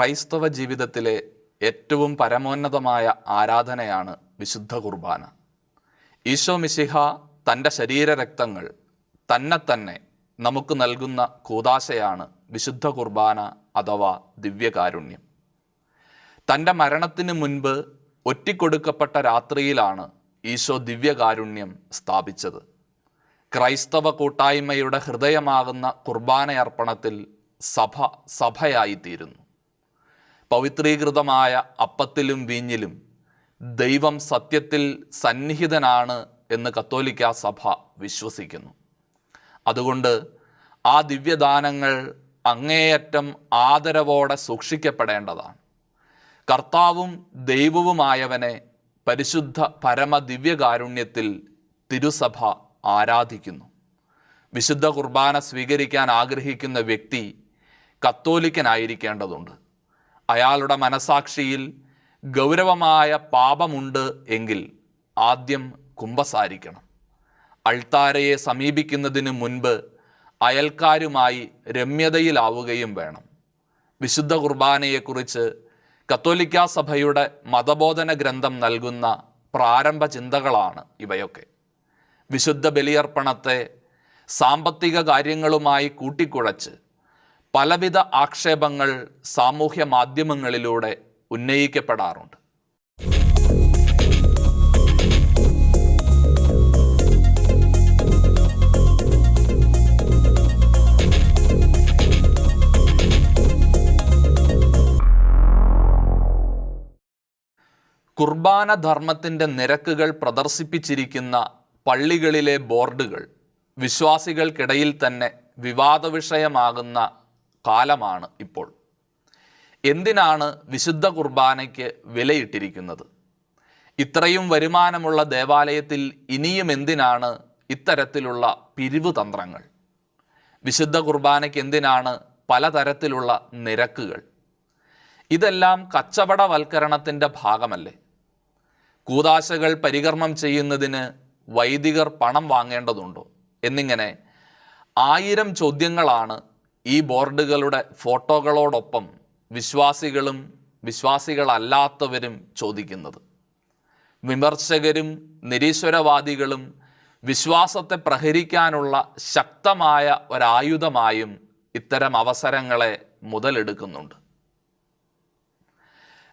ക്രൈസ്തവ ജീവിതത്തിലെ ഏറ്റവും പരമോന്നതമായ ആരാധനയാണ് വിശുദ്ധ കുർബാന. ഈശോ മിശിഹ തന്റെ ശരീരരക്തങ്ങൾ തന്നെ തന്നെ നമുക്ക് നൽകുന്ന കൂതാശയാണ് വിശുദ്ധ കുർബാന അഥവാ ദിവ്യകാരുണ്യം. തന്റെ മരണത്തിന് മുൻപ് ഒറ്റിക്കൊടുക്കപ്പെട്ട രാത്രിയിലാണ് ഈശോ ദിവ്യകാരുണ്യം സ്ഥാപിച്ചത്. ക്രൈസ്തവ കൂട്ടായ്മയുടെ ഹൃദയമാകുന്ന കുർബാനയർപ്പണത്തിൽ സഭ സഭയായിത്തീരുന്നു. പവിത്രീകൃതമായ അപ്പത്തിലും വീഞ്ഞിലും ദൈവം സത്യത്തിൽ സന്നിഹിതനാണ് എന്ന് കത്തോലിക്ക സഭ വിശ്വസിക്കുന്നു. അതുകൊണ്ട് ആ ദിവ്യദാനങ്ങൾ അങ്ങേയറ്റം ആദരവോടെ സൂക്ഷിക്കപ്പെടേണ്ടതാണ്. കർത്താവും ദൈവവുമായവനെ പരിശുദ്ധ പരമ ദിവ്യകാരുണ്യത്തിൽ തിരുസഭ ആരാധിക്കുന്നു. വിശുദ്ധ കുർബാന സ്വീകരിക്കാൻ ആഗ്രഹിക്കുന്ന വ്യക്തി കത്തോലിക്കനായിരിക്കേണ്ടതുണ്ട്. അയാളുടെ മനസാക്ഷിയിൽ ഗൗരവമായ പാപമുണ്ട് എങ്കിൽ ആദ്യം കുമ്പസാരിക്കണം. അൾത്താരയെ സമീപിക്കുന്നതിന് മുൻപ് അയൽക്കാരുമായി രമ്യതയിലാവുകയും വേണം. വിശുദ്ധ കുർബാനയെക്കുറിച്ച് കത്തോലിക്ക സഭയുടെ മതബോധന ഗ്രന്ഥം നൽകുന്ന പ്രാരംഭ ചിന്തകളാണ് ഇവയൊക്കെ. വിശുദ്ധ ബലിയർപ്പണത്തെ സാമ്പത്തിക കാര്യങ്ങളുമായി കൂട്ടിക്കുഴച്ച് പലവിധ ആക്ഷേപങ്ങൾ സാമൂഹ്യ മാധ്യമങ്ങളിലൂടെ ഉന്നയിക്കപ്പെടാറുണ്ട്. കുർബാന ധർമ്മത്തിന്റെ നിരക്കുകൾ പ്രദർശിപ്പിച്ചിരിക്കുന്ന പള്ളികളിലെ ബോർഡുകൾ വിശ്വാസികൾക്കിടയിൽ തന്നെ വിവാദ വിഷയമാകുന്ന കാലമാണ് ഇപ്പോൾ. എന്തിനാണ് വിശുദ്ധ കുർബാനയ്ക്ക് വിലയിട്ടിരിക്കുന്നത്? ഇത്രയും വരുമാനമുള്ള ദേവാലയത്തിൽ ഇനിയും എന്തിനാണ് ഇത്തരത്തിലുള്ള പിരിവ് തന്ത്രങ്ങൾ? വിശുദ്ധ കുർബാനയ്ക്ക് എന്തിനാണ് പലതരത്തിലുള്ള നിരക്കുകൾ? ഇതെല്ലാം കച്ചവടവൽക്കരണത്തിന്റെ ഭാഗമല്ലേ? കൂതാശകൾ പരികർമ്മം ചെയ്യുന്നതിന് വൈദികർ പണം വാങ്ങേണ്ടതുണ്ടോ? എന്നിങ്ങനെ ആയിരം ചോദ്യങ്ങളാണ് ഈ ബോർഡുകളുടെ ഫോട്ടോകളോടൊപ്പം വിശ്വാസികളും വിശ്വാസികളല്ലാത്തവരും ചോദിക്കുന്നത്. വിമർശകരും നിരീശ്വരവാദികളും വിശ്വാസത്തെ പ്രഹരിക്കാനുള്ള ശക്തമായ ഒരായുധമായും ഇത്തരം അവസരങ്ങളെ മുതലെടുക്കുന്നുണ്ട്.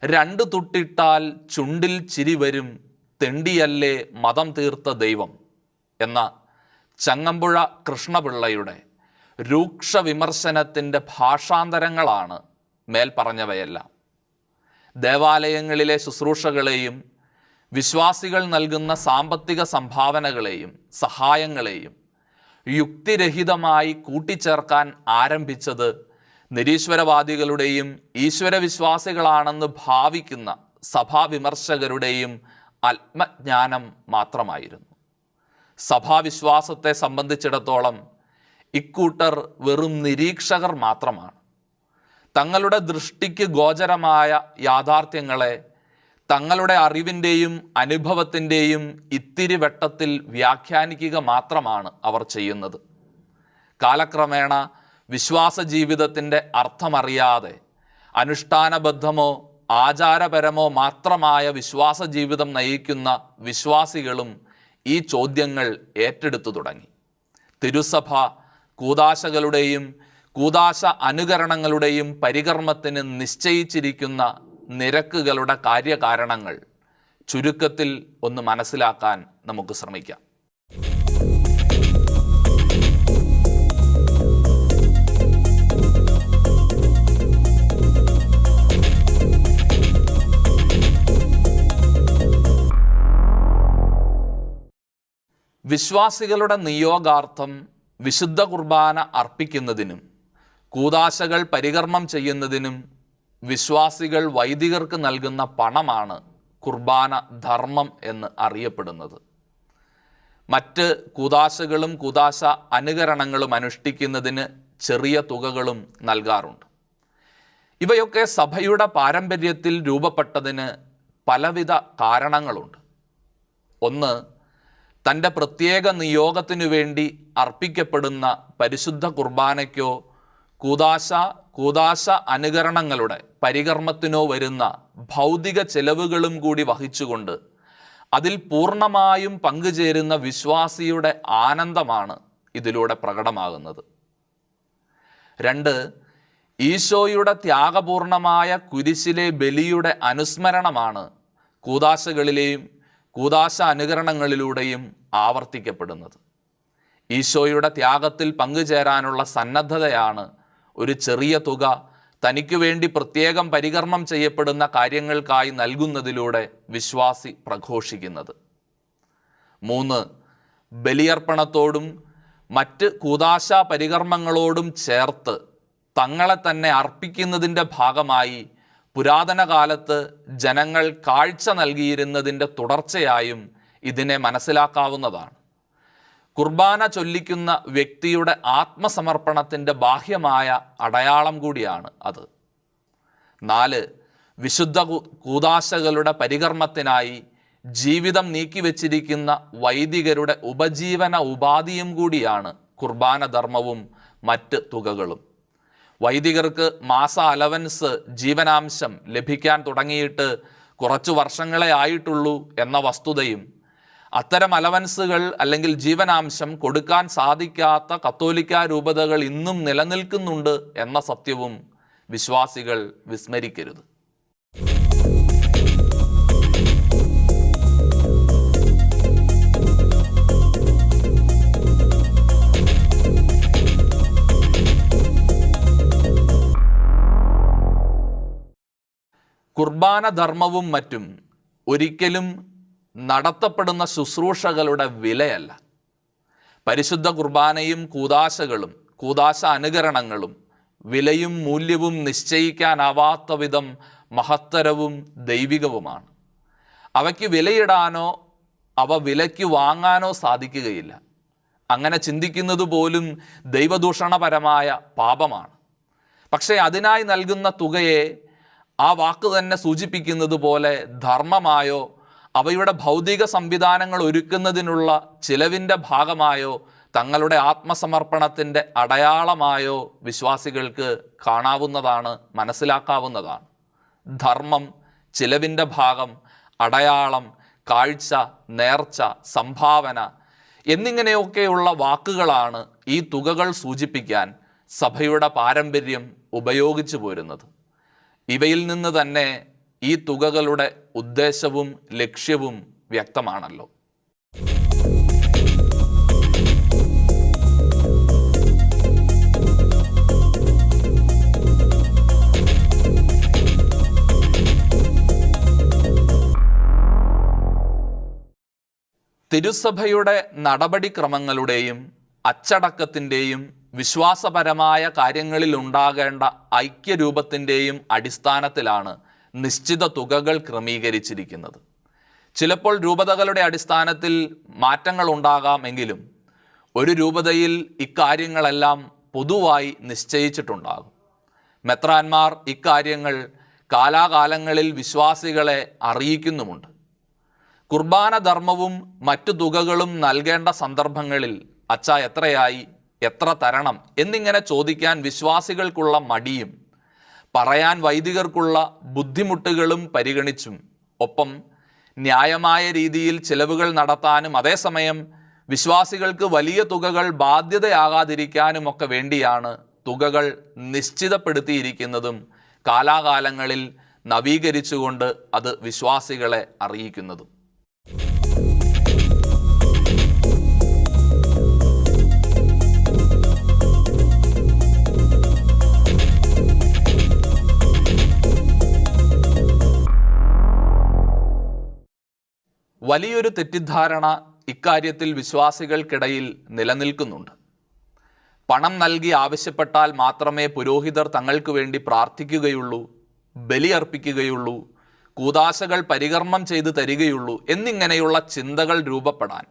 രണ്ട് തുട്ടിട്ടാൽ ചുണ്ടിൽ ചിരി വരും തെണ്ടിയല്ലേ മതം തീർത്ത ദൈവം എന്ന ചങ്ങമ്പുഴ കൃഷ്ണപിള്ളയുടെ രൂക്ഷ വിമർശനത്തിന്റെ ഭാഷാന്തരങ്ങളാണ് മേൽ പറഞ്ഞവയെല്ലാം ദേവാലയങ്ങളിലെ ശുശ്രൂഷകളെയും വിശ്വാസികൾ നൽകുന്ന സാമ്പത്തിക സംഭാവനകളെയും സഹായങ്ങളെയും യുക്തിരഹിതമായി കൂട്ടിച്ചേർക്കാൻ ആരംഭിച്ചത് നിരീശ്വരവാദികളുടെയും ഈശ്വരവിശ്വാസികളാണെന്ന് ഭാവിക്കുന്ന സഭാവിമർശകരുടെയും ആത്മജ്ഞാനം മാത്രമായിരുന്നു. സഭാവിശ്വാസത്തെ സംബന്ധിച്ചിടത്തോളം ഇക്കൂട്ടർ വെറും നിരീക്ഷകർ മാത്രമാണ്. തങ്ങളുടെ ദൃഷ്ടിക്ക് ഗോചരമായ യാഥാർത്ഥ്യങ്ങളെ തങ്ങളുടെ അറിവിന്റെയും അനുഭവത്തിന്റെയും ഇത്തിരി വെട്ടത്തിൽ വ്യാഖ്യാനിക്കുക മാത്രമാണ് അവർ ചെയ്യുന്നത്. കാലക്രമേണ വിശ്വാസ ജീവിതത്തിന്റെ അർത്ഥമറിയാതെ അനുഷ്ഠാനബദ്ധമോ ആചാരപരമോ മാത്രമായ വിശ്വാസ ജീവിതം നയിക്കുന്ന വിശ്വാസികളും ഈ ചോദ്യങ്ങൾ ഏറ്റെടുത്തു തുടങ്ങി. തിരുസഭ കൂതാശകളുടെയും കൂതാശ അനുകരണങ്ങളുടെയും പരികർമ്മത്തിന് നിശ്ചയിച്ചിരിക്കുന്ന നിരക്കുകളുടെ കാര്യകാരണങ്ങൾ ചുരുക്കത്തിൽ ഒന്ന് മനസ്സിലാക്കാൻ നമുക്ക് ശ്രമിക്കാം. വിശ്വാസികളുടെ നിയോഗാർത്ഥം വിശുദ്ധ കുർബാന അർപ്പിക്കുന്നതിനും കൂതാശകൾ പരികർമ്മം ചെയ്യുന്നതിനും വിശ്വാസികൾ വൈദികർക്ക് നൽകുന്ന പണമാണ് കുർബാന ധർമ്മം എന്ന് അറിയപ്പെടുന്നത്. മറ്റ് കൂതാശകളും കൂതാശ അനുകരണങ്ങളും അനുഷ്ഠിക്കുന്നതിന് ചെറിയ തുകകളും നൽകാറുണ്ട്. ഇവയൊക്കെ സഭയുടെ പാരമ്പര്യത്തിൽ രൂപപ്പെട്ടതിന് പലവിധ കാരണങ്ങളുണ്ട്. ഒന്ന് തന്റെ പ്രത്യേക നിയോഗത്തിനു വേണ്ടി അർപ്പിക്കപ്പെടുന്ന പരിശുദ്ധ കുർബാനയ്ക്കോ കൂതാശ കൂതാശ അനുകരണങ്ങളുടെ പരികർമ്മത്തിനോ വരുന്ന ഭൗതിക ചെലവുകളും കൂടി വഹിച്ചുകൊണ്ട് അതിൽ പൂർണമായും പങ്കുചേരുന്ന വിശ്വാസിയുടെ ആനന്ദമാണ് ഇതിലൂടെ പ്രകടമാകുന്നത്. രണ്ട് ഈശോയുടെ ത്യാഗപൂർണമായ കുരിശിലെ ബലിയുടെ അനുസ്മരണമാണ് കൂതാശകളിലെയും കൂതാശ അനുകരണങ്ങളിലൂടെയും ആവർത്തിക്കപ്പെടുന്നത്. ഈശോയുടെ ത്യാഗത്തിൽ പങ്കുചേരാനുള്ള സന്നദ്ധതയാണ് ഒരു ചെറിയ തുക തനിക്ക് വേണ്ടി പ്രത്യേകം പരികർമ്മം ചെയ്യപ്പെടുന്ന കാര്യങ്ങൾക്കായി നൽകുന്നതിലൂടെ വിശ്വാസി പ്രഘോഷിക്കുന്നത്. മൂന്ന് ബലിയർപ്പണത്തോടും മറ്റ് കൂതാശ പരികർമ്മങ്ങളോടും ചേർത്ത് തങ്ങളെ തന്നെ അർപ്പിക്കുന്നതിന്റെ ഭാഗമായി പുരാതന കാലത്ത് ജനങ്ങൾ കാഴ്ച നൽകിയിരുന്നതിന്റെ തുടർച്ചയായും ഇതിനെ മനസ്സിലാക്കാവുന്നതാണ്. കുർബാന ചൊല്ലിക്കുന്ന വ്യക്തിയുടെ ആത്മസമർപ്പണത്തിന്റെ ബാഹ്യമായ അടയാളം കൂടിയാണ് അത്. നാല് വിശുദ്ധ കൂതാശകളുടെ പരികർമ്മത്തിനായി ജീവിതം നീക്കിവെച്ചിരിക്കുന്ന വൈദികരുടെ ഉപജീവന ഉപാധിയും കൂടിയാണ് കുർബാന ധർമ്മവും മറ്റ് തുകകളും. വൈദികർക്ക് മാസ അലവൻസ് ജീവനാംശം ലഭിക്കാൻ തുടങ്ങിയിട്ട് കുറച്ചു വർഷങ്ങളെ ആയിട്ടുള്ളൂ എന്ന വസ്തുതയും അത്തരം അലവൻസുകൾ അല്ലെങ്കിൽ ജീവനാംശം കൊടുക്കാൻ സാധിക്കാത്ത കത്തോലിക്ക രൂപതകൾ ഇന്നും നിലനിൽക്കുന്നുണ്ട് എന്ന സത്യവും വിശ്വാസികൾ വിസ്മരിക്കരുത്. കുർബാന ധർമ്മവും മറ്റും ഒരിക്കലും നടത്തപ്പെടുന്ന ശുശ്രൂഷകളുടെ വിലയല്ല. പരിശുദ്ധ കുർബാനയും കൂതാശകളും കൂതാശ അനുകരണങ്ങളും വിലയും മൂല്യവും നിശ്ചയിക്കാനാവാത്ത വിധം മഹത്തരവും ദൈവികവുമാണ്. അവയ്ക്ക് വിലയിടാനോ അവ വിലയ്ക്ക് വാങ്ങാനോ സാധിക്കുകയില്ല. അങ്ങനെ ചിന്തിക്കുന്നത് പോലും ദൈവദൂഷണപരമായ പാപമാണ്. പക്ഷേ അതിനായി നൽകുന്ന തുകയെ ആ വാക്ക് തന്നെ സൂചിപ്പിക്കുന്നത് പോലെ ധർമ്മമായോ അവയുടെ ഭൗതിക സംവിധാനങ്ങൾ ഒരുക്കുന്നതിനുള്ള ചിലവിന്റെ ഭാഗമായോ തങ്ങളുടെ ആത്മസമർപ്പണത്തിന്റെ അടയാളമായോ വിശ്വാസികൾക്ക് കാണാവുന്നതാണ് മനസ്സിലാക്കാവുന്നതാണ്. ധർമ്മം ചിലവിന്റെ ഭാഗം അടയാളം കാഴ്ച നേർച്ച സംഭാവന എന്നിങ്ങനെയൊക്കെയുള്ള വാക്കുകളാണ് ഈ തുകകൾ സൂചിപ്പിക്കാൻ സഭയുടെ പാരമ്പര്യം ഉപയോഗിച്ചു പോരുന്നത്. ഇവയിൽ നിന്ന് തന്നെ ഈ തുകകളുടെ ഉദ്ദേശവും ലക്ഷ്യവും വ്യക്തമാണല്ലോ. തിരുസഭയുടെ നടപടിക്രമങ്ങളുടെയും അച്ചടക്കത്തിന്റെയും വിശ്വാസപരമായ കാര്യങ്ങളിൽ ഉണ്ടാകേണ്ട ഐക്യരൂപത്തിന്റെയും അടിസ്ഥാനത്തിലാണ് നിശ്ചിത തുകകൾ ക്രമീകരിച്ചിരിക്കുന്നത്. ചിലപ്പോൾ രൂപതകളുടെ അടിസ്ഥാനത്തിൽ മാറ്റങ്ങൾ ഉണ്ടാകാമെങ്കിലും ഒരു രൂപതയിൽ ഇക്കാര്യങ്ങളെല്ലാം പൊതുവായി നിശ്ചയിച്ചിട്ടുണ്ടാകും. മെത്രാന്മാർ ഇക്കാര്യങ്ങൾ കാലാകാലങ്ങളിൽ വിശ്വാസികളെ അറിയിക്കുന്നുമുണ്ട്. കുർബാന ധർമ്മവും മറ്റു തുകകളും നൽകേണ്ട സന്ദർഭങ്ങളിൽ അച്ഛ എത്രയായി? എത്ര തരണം എന്നിങ്ങനെ ചോദിക്കാൻ വിശ്വാസികൾക്കുള്ള മടിയും പറയാൻ വൈദികർക്കുള്ള ബുദ്ധിമുട്ടുകളും പരിഗണിച്ചും. ഒപ്പം ന്യായമായ രീതിയിൽ ചിലവുകൾ നടത്താനും അതേസമയം വിശ്വാസികൾക്ക് വലിയ തുകകൾ ബാധ്യതയാകാതിരിക്കാനുമൊക്കെ വേണ്ടിയാണ് തുകകൾ നിശ്ചിതപ്പെടുത്തിയിരിക്കുന്നതും കാലാകാലങ്ങളിൽ നവീകരിച്ചുകൊണ്ട് അത് വിശ്വാസികളെ അറിയിക്കുന്നതും. വലിയൊരു തെറ്റിദ്ധാരണ ഇക്കാര്യത്തിൽ വിശ്വാസികൾക്കിടയിൽ നിലനിൽക്കുന്നുണ്ട്. പണം നൽകി ആവശ്യപ്പെട്ടാൽ മാത്രമേ പുരോഹിതർ തങ്ങൾക്ക് വേണ്ടി പ്രാർത്ഥിക്കുകയുള്ളൂ ബലിയർപ്പിക്കുകയുള്ളൂ കൂതാശകൾ പരികർമ്മം ചെയ്തു തരികയുള്ളൂ എന്നിങ്ങനെയുള്ള ചിന്തകൾ രൂപപ്പെടാൻ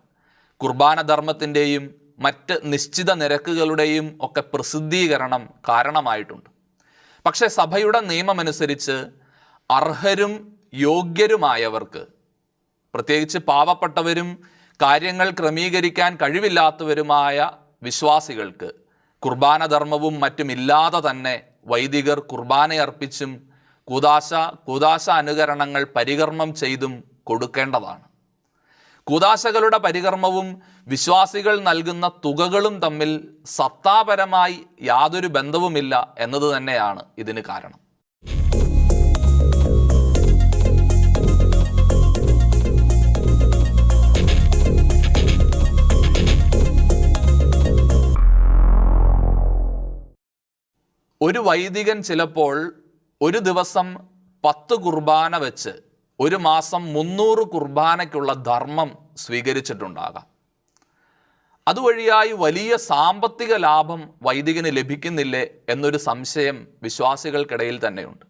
കുർബാന ധർമ്മത്തിന്റെയും മറ്റ് നിശ്ചിത നിരക്കുകളുടെയും ഒക്കെ പ്രസിദ്ധീകരണം കാരണമായിട്ടുണ്ട്. പക്ഷേ സഭയുടെ നിയമമനുസരിച്ച് അർഹരും യോഗ്യരുമായവർക്ക് പ്രത്യേകിച്ച് പാവപ്പെട്ടവരും കാര്യങ്ങൾ ക്രമീകരിക്കാൻ കഴിവില്ലാത്തവരുമായ വിശ്വാസികൾക്ക് കുർബാന ധർമ്മവും മറ്റുമില്ലാതെ തന്നെ വൈദികർ കുർബാനയർപ്പിച്ചും കൂതാശ കൂതാശ അനുകരണങ്ങൾ പരികർമ്മം ചെയ്തും കൊടുക്കേണ്ടതാണ്. കൂതാശകളുടെ പരികർമ്മവും വിശ്വാസികൾ നൽകുന്ന തുകകളും തമ്മിൽ സത്താപരമായി യാതൊരു ബന്ധവുമില്ല എന്നത് തന്നെയാണ് ഇതിന് കാരണം. ഒരു വൈദികൻ ചിലപ്പോൾ ഒരു ദിവസം പത്ത് കുർബാന വെച്ച് ഒരു മാസം മുന്നൂറ് കുർബാനയ്ക്കുള്ള ധർമ്മം സ്വീകരിച്ചിട്ടുണ്ടാകാം. അതുവഴിയായി വലിയ സാമ്പത്തിക ലാഭം വൈദികന് ലഭിക്കുന്നില്ലേ എന്നൊരു സംശയം വിശ്വാസികൾക്കിടയിൽ തന്നെയുണ്ട്.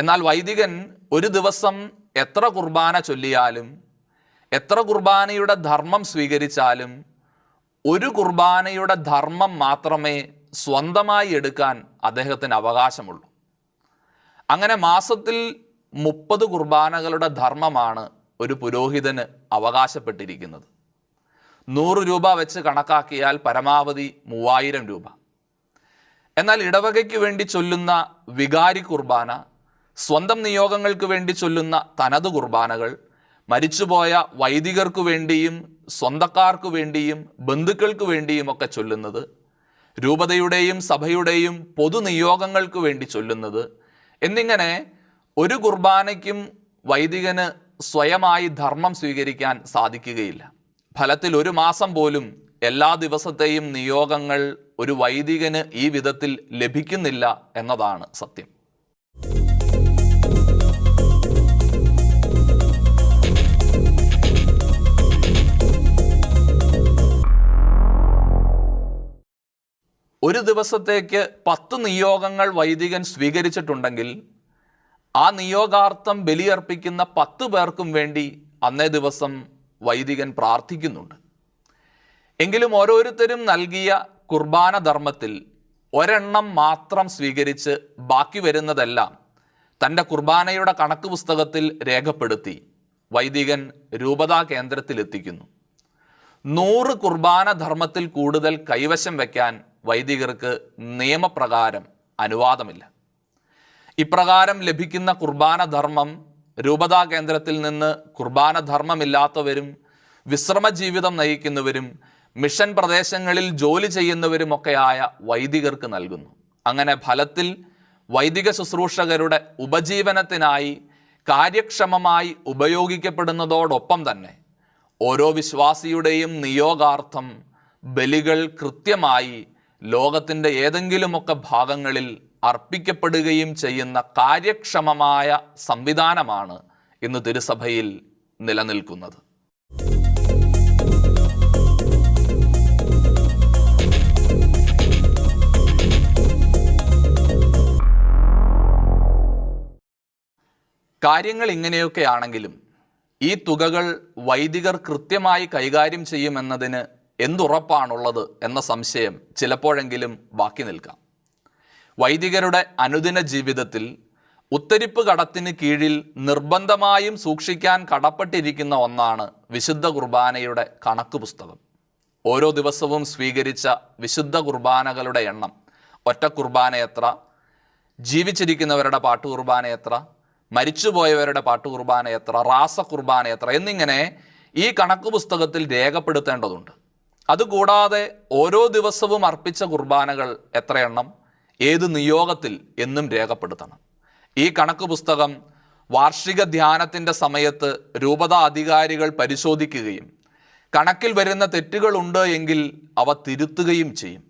എന്നാൽ വൈദികൻ ഒരു ദിവസം എത്ര കുർബാന ചൊല്ലിയാലും എത്ര കുർബാനയുടെ ധർമ്മം സ്വീകരിച്ചാലും ഒരു കുർബാനയുടെ ധർമ്മം മാത്രമേ സ്വന്തമായി എടുക്കാൻ അദ്ദേഹത്തിന് അവകാശമുള്ളൂ. അങ്ങനെ മാസത്തിൽ മുപ്പത് കുർബാനകളുടെ ധർമ്മമാണ് ഒരു പുരോഹിതന് അവകാശപ്പെട്ടിരിക്കുന്നത്. നൂറ് രൂപ വെച്ച് കണക്കാക്കിയാൽ പരമാവധി മൂവായിരം രൂപ. എന്നാൽ ഇടവകയ്ക്ക് വേണ്ടി ചൊല്ലുന്ന വികാരി കുർബാന സ്വന്തം നിയോഗങ്ങൾക്ക് വേണ്ടി ചൊല്ലുന്ന തനത് കുർബാനകൾ മരിച്ചുപോയ വൈദികർക്കു വേണ്ടിയും സ്വന്തക്കാർക്കു വേണ്ടിയും ബന്ധുക്കൾക്ക് വേണ്ടിയും ഒക്കെ ചൊല്ലുന്നത് രൂപതയുടെയും സഭയുടെയും പൊതുനിയോഗങ്ങൾക്ക് വേണ്ടി ചൊല്ലുന്നത്. എന്നിങ്ങനെ ഒരു കുർബാനയ്ക്കും വൈദികന് സ്വയമായി ധർമ്മം സ്വീകരിക്കാൻ സാധിക്കുകയില്ല. ഫലത്തിൽ ഒരു മാസം പോലും എല്ലാ ദിവസത്തെയും നിയോഗങ്ങൾ ഒരു വൈദികന് ഈ വിധത്തിൽ ലഭിക്കുന്നില്ല എന്നതാണ് സത്യം. ഒരു ദിവസത്തേക്ക് പത്ത് നിയോഗങ്ങൾ വൈദികൻ സ്വീകരിച്ചിട്ടുണ്ടെങ്കിൽ ആ നിയോഗാർത്ഥം ബലിയർപ്പിക്കുന്ന പത്ത് പേർക്കും വേണ്ടി അന്നേ ദിവസം വൈദികൻ പ്രാർത്ഥിക്കുന്നുണ്ട്. എങ്കിലും ഓരോരുത്തരും നൽകിയ കുർബാന ധർമ്മത്തിൽ ഒരെണ്ണം മാത്രം സ്വീകരിച്ച് ബാക്കി വരുന്നതെല്ലാം തന്റെ കുർബാനയുടെ കണക്ക് പുസ്തകത്തിൽ രേഖപ്പെടുത്തി വൈദികൻ രൂപതാ കേന്ദ്രത്തിലെത്തിക്കുന്നു. നൂറ് കുർബാന ധർമ്മത്തിൽ കൂടുതൽ കൈവശം വയ്ക്കാൻ വൈദികർക്ക് നിയമപ്രകാരം അനുവാദമില്ല. ഇപ്രകാരം ലഭിക്കുന്ന കുർബാന ധർമ്മം രൂപതാ കേന്ദ്രത്തിൽ നിന്ന് കുർബാന ധർമ്മമില്ലാത്തവരും വിശ്രമ ജീവിതം നയിക്കുന്നവരും മിഷൻ പ്രദേശങ്ങളിൽ ജോലി ചെയ്യുന്നവരുമൊക്കെയായ വൈദികർക്ക് നൽകുന്നു. അങ്ങനെ ഫലത്തിൽ വൈദിക ശുശ്രൂഷകരുടെ ഉപജീവനത്തിനായി കാര്യക്ഷമമായി ഉപയോഗിക്കപ്പെടുന്നതോടൊപ്പം തന്നെ ഓരോ വിശ്വാസിയുടെയും നിയോഗാർത്ഥം ബലികൾ കൃത്യമായി ലോകത്തിന്റെ ഏതെങ്കിലുമൊക്കെ ഭാഗങ്ങളിൽ അർപ്പിക്കപ്പെടുകയും ചെയ്യുന്ന കാര്യക്ഷമമായ സംവിധാനമാണ് ഇന്ന് തിരുസഭയിൽ നിലനിൽക്കുന്നത്. കാര്യങ്ങൾ ഇങ്ങനെയൊക്കെയാണെങ്കിലും ഈ തുകകൾ വൈദികർ കൃത്യമായി കൈകാര്യം ചെയ്യുമെന്നതിന് എന്തുറപ്പാണുള്ളത് എന്ന സംശയം ചിലപ്പോഴെങ്കിലും ബാക്കി നിൽക്കാം. വൈദികരുടെ അനുദിന ജീവിതത്തിൽ ഉത്തരിപ്പ് കടത്തിന് കീഴിൽ നിർബന്ധമായും സൂക്ഷിക്കാൻ കടപ്പെട്ടിരിക്കുന്ന ഒന്നാണ് വിശുദ്ധ കുർബാനയുടെ കണക്ക് പുസ്തകം. ഓരോ ദിവസവും സ്വീകരിച്ച വിശുദ്ധ കുർബാനകളുടെ എണ്ണം. ഒറ്റ കുർബാന എത്ര? ജീവിച്ചിരിക്കുന്നവരുടെ പാട്ട് കുർബാന എത്ര? മരിച്ചുപോയവരുടെ പാട്ട് കുർബാന എത്ര? റാസ കുർബാന എത്ര? എന്നിങ്ങനെ ഈ കണക്ക് പുസ്തകത്തിൽ രേഖപ്പെടുത്തേണ്ടതുണ്ട്. അതുകൂടാതെ ഓരോ ദിവസവും അർപ്പിച്ച കുർബാനകൾ എത്രയെണ്ണം ഏത് നിയോഗത്തിൽ എന്നും രേഖപ്പെടുത്തണം. ഈ കണക്ക് പുസ്തകം വാർഷിക ധ്യാനത്തിന്റെ സമയത്ത് രൂപത അധികാരികൾ പരിശോധിക്കുകയും കണക്കിൽ വരുന്ന തെറ്റുകളുണ്ട് എങ്കിൽ അവ തിരുത്തുകയും ചെയ്യും.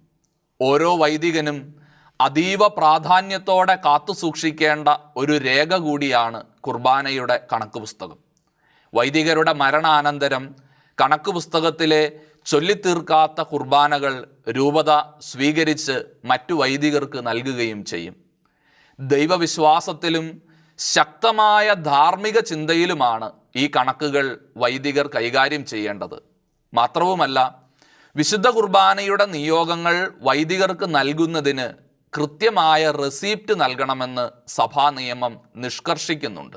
ഓരോ വൈദികനും അതീവ പ്രാധാന്യത്തോടെ കാത്തു സൂക്ഷിക്കേണ്ട ഒരു രേഖ കൂടിയാണ് കുർബാനയുടെ കണക്ക് പുസ്തകം. വൈദികരുടെ മരണാനന്തരം കണക്ക് പുസ്തകത്തിലെ ചൊല്ലിത്തീർക്കാത്ത കുർബാനകൾ രൂപത സ്വീകരിച്ച് മറ്റു വൈദികർക്ക് നൽകുകയും ചെയ്യും. ദൈവവിശ്വാസത്തിലും ശക്തമായ ധാർമ്മിക ചിന്തയിലുമാണ് ഈ കണക്കുകൾ വൈദികർ കൈകാര്യം ചെയ്യേണ്ടത്. മാത്രവുമല്ല വിശുദ്ധ കുർബാനയുടെ നിയോഗങ്ങൾ വൈദികർക്ക് നൽകുന്നതിന് കൃത്യമായ റെസീപ്റ്റ് നൽകണമെന്ന് സഭാ നിയമം നിഷ്കർഷിക്കുന്നുണ്ട്.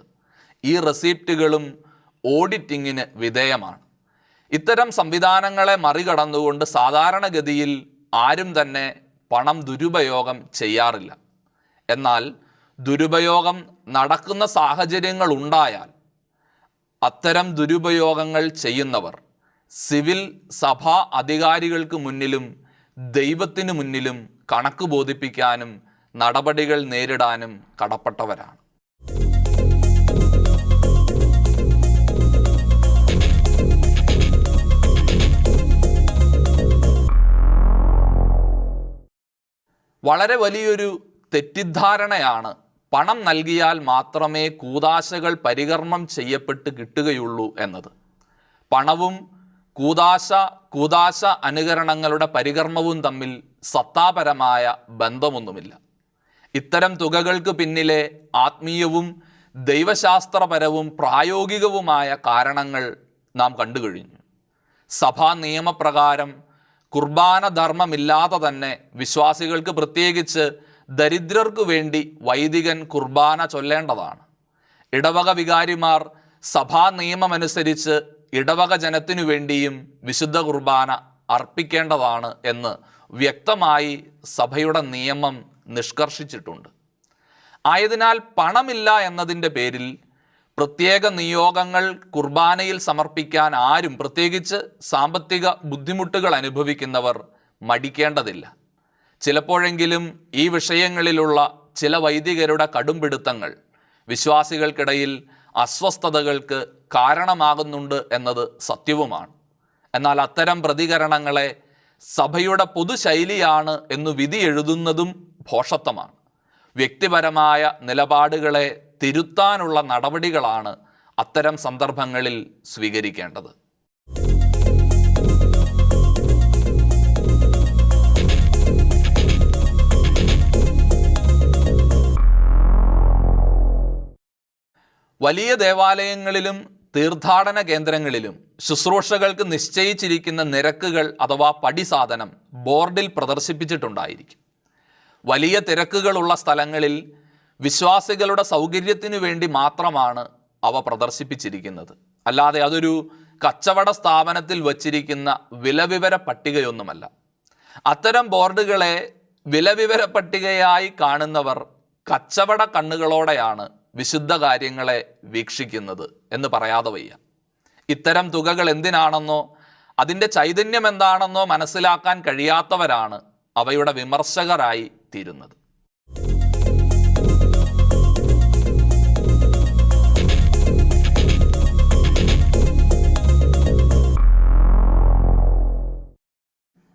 ഈ റെസീപ്റ്റുകളും ഓഡിറ്റിങ്ങിന് വിധേയമാണ്. ഇത്തരം സംവിധാനങ്ങളെ മറികടന്നുകൊണ്ട് സാധാരണഗതിയിൽ ആരും തന്നെ പണം ദുരുപയോഗം ചെയ്യാറില്ല. എന്നാൽ ദുരുപയോഗം നടക്കുന്ന സാഹചര്യങ്ങൾ ഉണ്ടായാൽ അത്തരം ദുരുപയോഗങ്ങൾ ചെയ്യുന്നവർ സിവിൽ സഭാ അധികാരികൾക്ക് മുന്നിലും ദൈവത്തിനു മുന്നിലും കണക്ക് ബോധിപ്പിക്കാനും നടപടികൾ നേരിടാനും കടപ്പെട്ടവരാണ്. വളരെ വലിയൊരു തെറ്റിദ്ധാരണയാണ്. പണം നൽകിയാൽ മാത്രമേ കൂതാശകൾ പരികർമ്മം ചെയ്യപ്പെട്ട് കിട്ടുകയുള്ളൂ എന്നത്. പണവും കൂതാശ കൂതാശ അനുകരണങ്ങളുടെ പരികർമ്മവും തമ്മിൽ സത്താപരമായ ബന്ധമൊന്നുമില്ല. ഇത്തരം തുകകൾക്ക് പിന്നിലെ ആത്മീയവും ദൈവശാസ്ത്രപരവും പ്രായോഗികവുമായ കാരണങ്ങൾ നാം കണ്ടുകഴിഞ്ഞു. സഭാ നിയമപ്രകാരം കുർബാന ധർമ്മമില്ലാതെ തന്നെ വിശ്വാസികൾക്ക് പ്രത്യേകിച്ച് ദരിദ്രർക്കു വേണ്ടി വൈദികൻ കുർബാന ചൊല്ലേണ്ടതാണ്. ഇടവക വികാരിമാർ സഭാ നിയമമനുസരിച്ച് ഇടവക ജനത്തിനു വേണ്ടിയും വിശുദ്ധ കുർബാന അർപ്പിക്കേണ്ടതാണ് എന്ന് വ്യക്തമായി സഭയുടെ നിയമം നിഷ്കർഷിച്ചിട്ടുണ്ട്. ആയതിനാൽ പണമില്ല എന്നതിന്റെ പേരിൽ പ്രത്യേക നിയോഗങ്ങൾ കുർബാനയിൽ സമർപ്പിക്കാൻ ആരും പ്രത്യേകിച്ച് സാമ്പത്തിക ബുദ്ധിമുട്ടുകൾ അനുഭവിക്കുന്നവർ മടിക്കേണ്ടതില്ല. ചിലപ്പോഴെങ്കിലും ഈ വിഷയങ്ങളിലുള്ള ചില വൈദികരുടെ കടുംപിടുത്തങ്ങൾ വിശ്വാസികൾക്കിടയിൽ അസ്വസ്ഥതകൾക്ക് കാരണമാകുന്നുണ്ട് എന്നത് സത്യവുമാണ്. എന്നാൽ അത്തരം പ്രതികരണങ്ങളെ സഭയുടെ പൊതുശൈലിയാണ് എന്ന് വിധി എഴുതുന്നതും ഭോഷത്വമാണ് വ്യക്തിപരമായ നിലപാടുകളെ തിരുത്താനുള്ള നടപടികളാണ് അത്തരം സന്ദർഭങ്ങളിൽ സ്വീകരിക്കേണ്ടത്. വലിയ ദേവാലയങ്ങളിലും തീർത്ഥാടന കേന്ദ്രങ്ങളിലും ശുശ്രൂഷകൾക്ക് നിശ്ചയിച്ചിരിക്കുന്ന നിരക്കുകൾ അഥവാ പടിസാധനം ബോർഡിൽ പ്രദർശിപ്പിച്ചിട്ടുണ്ടായിരിക്കും. വലിയ തിരക്കുകളുള്ള സ്ഥലങ്ങളിൽ വിശ്വാസികളുടെ സൗകര്യത്തിനു വേണ്ടി മാത്രമാണ് അവ പ്രദർശിപ്പിച്ചിരിക്കുന്നത്. അല്ലാതെ അതൊരു കച്ചവട സ്ഥാപനത്തിൽ വച്ചിരിക്കുന്ന വിലവിവര പട്ടികയൊന്നുമല്ല. അത്തരം ബോർഡുകളെ വിലവിവര പട്ടികയായി കാണുന്നവർ കച്ചവട കണ്ണുകളോടെയാണ് വിശുദ്ധ കാര്യങ്ങളെ വീക്ഷിക്കുന്നത് എന്ന് പറയാതെ വയ്യ. ഇത്തരം തുകകൾ എന്തിനാണെന്നോ അതിന്റെ ചൈതന്യം എന്താണെന്നോ മനസ്സിലാക്കാൻ കഴിയാത്തവരാണ് അവയുടെ വിമർശകരായി തീരുന്നത്.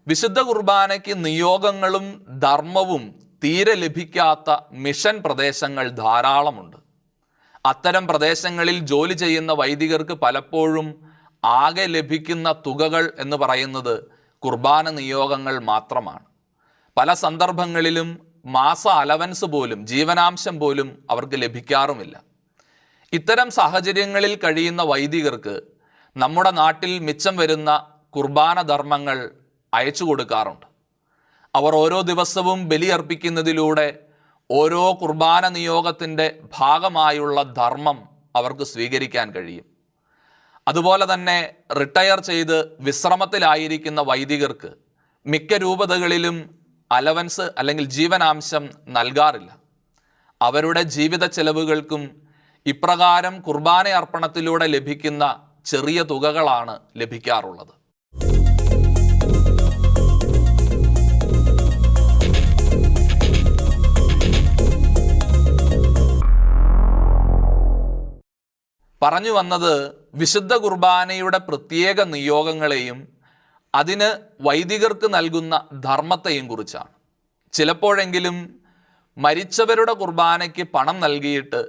വിശുദ്ധ കുർബാനയ്ക്ക് നിയോഗങ്ങളും ധർമ്മവും തീരെ ലഭിക്കാത്ത മിഷൻ പ്രദേശങ്ങൾ ധാരാളമുണ്ട്. അത്തരം പ്രദേശങ്ങളിൽ ജോലി ചെയ്യുന്ന വൈദികർക്ക് പലപ്പോഴും ആകെ ലഭിക്കുന്ന തുകകൾ എന്ന് പറയുന്നത് കുർബാന നിയോഗങ്ങൾ മാത്രമാണ്. പല സന്ദർഭങ്ങളിലും മാസ അലവൻസ് പോലും ജീവനാംശം പോലും അവർക്ക് ലഭിക്കാറുമില്ല. ഇത്തരം സാഹചര്യങ്ങളിൽ കഴിയുന്ന വൈദികർക്ക് നമ്മുടെ നാട്ടിൽ മിച്ചം വരുന്ന കുർബാന ധർമ്മങ്ങൾ അയച്ചു കൊടുക്കാറുണ്ട്. അവർ ഓരോ ദിവസവും ബലിയർപ്പിക്കുന്നതിലൂടെ ഓരോ കുർബാന നിയോഗത്തിന്റെ ഭാഗമായുള്ള ധർമ്മം അവർക്ക് സ്വീകരിക്കാൻ കഴിയും. അതുപോലെ തന്നെ റിട്ടയർ ചെയ്ത് വിശ്രമത്തിലായിരിക്കുന്ന വൈദികർക്ക് മിക്ക രൂപതകളിലും അലവൻസ് അല്ലെങ്കിൽ ജീവനാംശം നൽകാറില്ല. അവരുടെ ജീവിത ചെലവുകൾക്കും ഇപ്രകാരം കുർബാന അർപ്പണത്തിലൂടെ ലഭിക്കുന്ന ചെറിയ തുകകളാണ് ലഭിക്കാറുള്ളത്. പറഞ്ഞു വന്നത് വിശുദ്ധ കുർബാനയുടെ പ്രത്യേക നിയോഗങ്ങളെയും അതിന് വൈദികർക്ക് നൽകുന്ന ധർമ്മത്തെയും കുറിച്ചാണ്. ചിലപ്പോഴെങ്കിലും മരിച്ചവരുടെ കുർബാനയ്ക്ക് പണം നൽകിയിട്ട്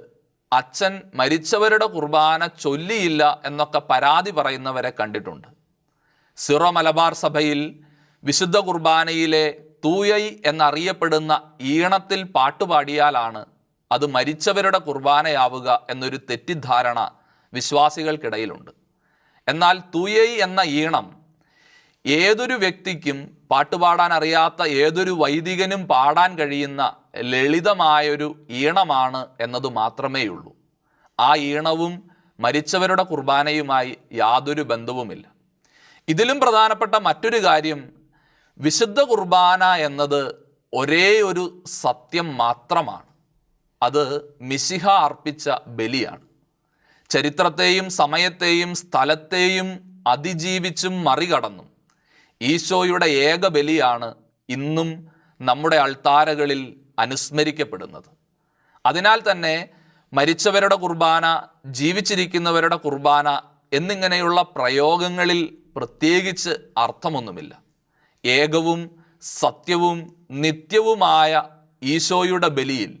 അച്ഛൻ മരിച്ചവരുടെ കുർബാന ചൊല്ലിയില്ല എന്നൊക്കെ പരാതി പറയുന്നവരെ കണ്ടിട്ടുണ്ട്. സിറോ മലബാർ സഭയിൽ വിശുദ്ധ കുർബാനയിലെ തൂയൈ എന്നറിയപ്പെടുന്ന ഈണത്തിൽ പാട്ടുപാടിയാലാണ് അത് മരിച്ചവരുടെ കുർബാനയാവുക എന്നൊരു തെറ്റിദ്ധാരണ വിശ്വാസികൾക്കിടയിലുലുണ്ട് എന്നാൽ തൂയൈ എന്ന ഈണം ഏതൊരു വ്യക്തിക്കും പാട്ടുപാടാൻ അറിയാത്ത ഏതൊരു വൈദികനും പാടാൻ കഴിയുന്ന ലളിതമായൊരു ഈണമാണ് എന്നത് മാത്രമേയുള്ളൂ. ആ ഈണവും മരിച്ചവരുടെ കുർബാനയുമായി യാതൊരു ബന്ധവുമില്ല. ഇതിലും പ്രധാനപ്പെട്ട മറ്റൊരു കാര്യം വിശുദ്ധ കുർബാന എന്നത് ഒരേ ഒരു സത്യം മാത്രമാണ്. അത് മിശിഹ അർപ്പിച്ച ബലിയാണ്. ചരിത്രത്തെയും സമയത്തെയും സ്ഥലത്തെയും അതിജീവിച്ചും മറികടന്നും. ഈശോയുടെ ഏക ബലിയാണ് ഇന്നും നമ്മുടെ അൾത്താരകളിൽ അനുസ്മരിക്കപ്പെടുന്നത്. അതിനാൽ തന്നെ മരിച്ചവരുടെ കുർബാന ജീവിച്ചിരിക്കുന്നവരുടെ കുർബാന എന്നിങ്ങനെയുള്ള പ്രയോഗങ്ങളിൽ പ്രത്യേകിച്ച് അർത്ഥമൊന്നുമില്ല. ഏകവും സത്യവും നിത്യവുമായ ഈശോയുടെ ബലിയിൽ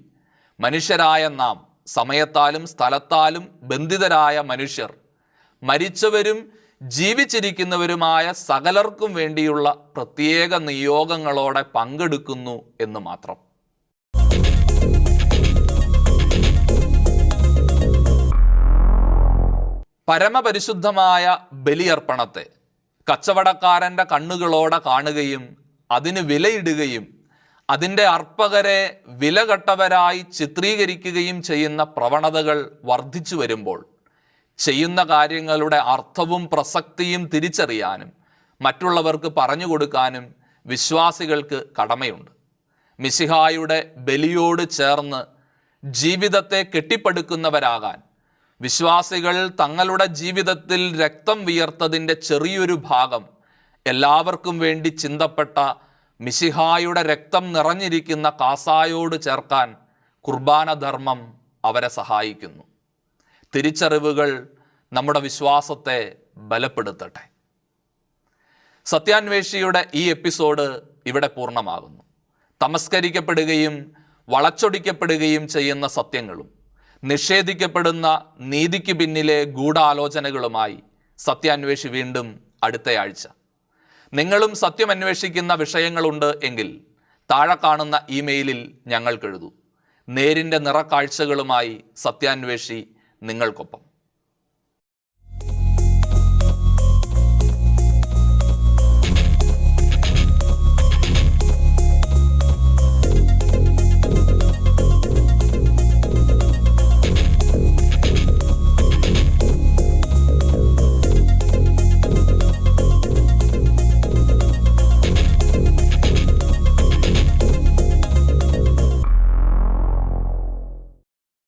മനുഷ്യരായ നാം സമയത്താലും സ്ഥലത്താലും ബന്ധിതരായ മനുഷ്യർ മരിച്ചവരും ജീവിച്ചിരിക്കുന്നവരുമായ സകലർക്കും വേണ്ടിയുള്ള പ്രത്യേക നിയോഗങ്ങളോടെ പങ്കെടുക്കുന്നു എന്ന് മാത്രം. പരമപരിശുദ്ധമായ ബലിയർപ്പണത്തെ കച്ചവടക്കാരന്റെ കണ്ണുകളോടെ കാണുകയും അതിന് വിലയിടുകയും അതിന്റെ അർപ്പകരെ വിലകെട്ടവരായി ചിത്രീകരിക്കുകയും ചെയ്യുന്ന പ്രവണതകൾ വർദ്ധിച്ചു വരുമ്പോൾ ചെയ്യുന്ന കാര്യങ്ങളുടെ അർത്ഥവും പ്രസക്തിയും തിരിച്ചറിയാനും മറ്റുള്ളവർക്ക് പറഞ്ഞു കൊടുക്കാനും വിശ്വാസികൾക്ക് കടമയുണ്ട്. മിശിഹായുടെ ബലിയോട് ചേർന്ന് ജീവിതത്തെ കെട്ടിപ്പടുക്കുന്നവരാകാൻ വിശ്വാസികൾ തങ്ങളുടെ ജീവിതത്തിൽ രക്തം വിയർത്തതിന്റെ ചെറിയൊരു ഭാഗം എല്ലാവർക്കും വേണ്ടി ചിന്തപ്പെട്ട മിശിഹായുടെ രക്തം നിറഞ്ഞിരിക്കുന്ന കാസായോട് ചേർക്കാൻ കുർബാന ധർമ്മം അവരെ സഹായിക്കുന്നു. തിരിച്ചറിവുകൾ നമ്മുടെ വിശ്വാസത്തെ ബലപ്പെടുത്തട്ടെ. സത്യാന്വേഷിയുടെ ഈ എപ്പിസോഡ് ഇവിടെ പൂർണമാകുന്നു. തമസ്കരിക്കപ്പെടുകയും വളച്ചൊടിക്കപ്പെടുകയും ചെയ്യുന്ന സത്യങ്ങളും നിഷേധിക്കപ്പെടുന്ന നീതിക്ക് പിന്നിലെ ഗൂഢാലോചനകളുമായി സത്യാന്വേഷി വീണ്ടും അടുത്തയാഴ്ച. നിങ്ങളും സത്യം അന്വേഷിക്കുന്ന വിഷയങ്ങളുണ്ട് എങ്കിൽ താഴെ കാണുന്ന ഇമെയിലിൽ ഞങ്ങൾക്കെഴുതൂ നേരിന്റെ നിറക്കാഴ്ചകളുമായി സത്യാന്വേഷി നിങ്ങൾക്കൊപ്പം.